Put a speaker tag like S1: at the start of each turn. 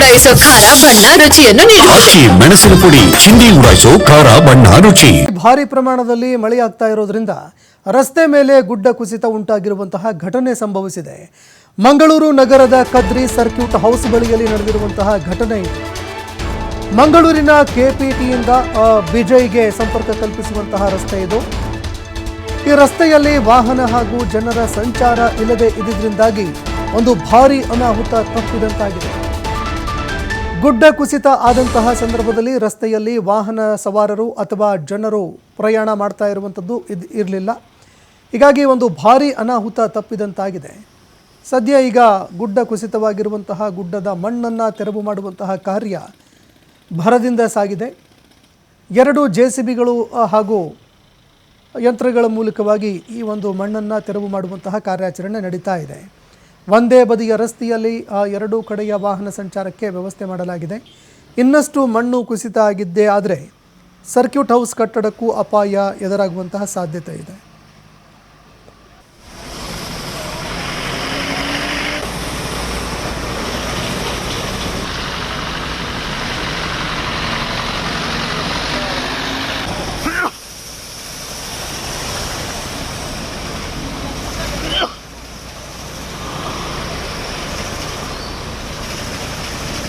S1: ಉಡಾಯಿಸೋ ಖಾರ ಬಣ್ಣ ರುಚಿಯನ್ನು ನೀಡುತ್ತದೆ
S2: ಮೆಣಸಿನ ಪುಡಿ ಚಿಂದಿ ಉಡಾಯಿಸೋ ಖಾರ ಬಣ್ಣ ರುಚಿ.
S3: ಭಾರಿ ಪ್ರಮಾಣದಲ್ಲಿ ಮಳೆಯಾಗ್ತಾ ಇರೋದ್ರಿಂದ ರಸ್ತೆ ಮೇಲೆ ಗುಡ್ಡ ಕುಸಿತ ಉಂಟಾಗಿರುವಂತಹ ಘಟನೆ ಸಂಭವಿಸಿದೆ. ಮಂಗಳೂರು ನಗರದ ಕದ್ರಿ ಸರ್ಕ್ಯೂಟ್ ಹೌಸ್ ಬಳಿಯಲ್ಲಿ ನಡೆದಿರುವಂತಹ ಘಟನೆ ಇದು. ಮಂಗಳೂರಿನ ಕೆಪಿಟಿಯಿಂದ ಬಿಜೈಗೆ ಸಂಪರ್ಕ ಕಲ್ಪಿಸುವಂತಹ ರಸ್ತೆ ಇದು. ಈ ರಸ್ತೆಯಲ್ಲಿ ವಾಹನ ಹಾಗೂ ಜನರ ಸಂಚಾರ ಇಲ್ಲದೆ ಇದ್ದರಿಂದಾಗಿ ಒಂದು ಭಾರಿ ಅನಾಹುತ ತಪ್ಪಿದಂತಾಗಿದೆ. ಗುಡ್ಡ ಕುಸಿತ ಆದಂತಹ ಸಂದರ್ಭದಲ್ಲಿ ರಸ್ತೆಯಲ್ಲಿ ವಾಹನ ಸವಾರರು ಅಥವಾ ಜನರು ಪ್ರಯಾಣ ಮಾಡ್ತಾ ಇರುವಂಥದ್ದು ಇದು ಇರಲಿಲ್ಲ. ಹೀಗಾಗಿ ಒಂದು ಭಾರಿ ಅನಾಹುತ ತಪ್ಪಿದಂತಾಗಿದೆ. ಸದ್ಯ ಈಗ ಗುಡ್ಡ ಕುಸಿತವಾಗಿರುವಂತಹ ಗುಡ್ಡದ ಮಣ್ಣನ್ನು ತೆರವು ಮಾಡುವಂತಹ ಕಾರ್ಯ ಭರದಿಂದ ಸಾಗಿದೆ. ಎರಡು ಜೆ ಸಿ ಬಿಗಳು ಹಾಗೂ ಯಂತ್ರಗಳ ಮೂಲಕವಾಗಿ ಈ ಒಂದು ಮಣ್ಣನ್ನು ತೆರವು ಮಾಡುವಂತಹ ಕಾರ್ಯಾಚರಣೆ ನಡೀತಾ ಇದೆ. ಒಂದೇ ಬದಿಯ ರಸ್ತೆಯಲ್ಲಿ ಆ ಎರಡೂ ಕಡೆಯ ವಾಹನ ಸಂಚಾರಕ್ಕೆ ವ್ಯವಸ್ಥೆ ಮಾಡಲಾಗಿದೆ. ಇನ್ನಷ್ಟು ಮಣ್ಣು ಕುಸಿತ ಆಗಿದ್ದೇ ಆದರೆ ಸರ್ಕ್ಯೂಟ್ ಹೌಸ್ ಕಟ್ಟಡಕ್ಕೂ ಅಪಾಯ ಎದುರಾಗುವಂತಹ ಸಾಧ್ಯತೆ ಇದೆ.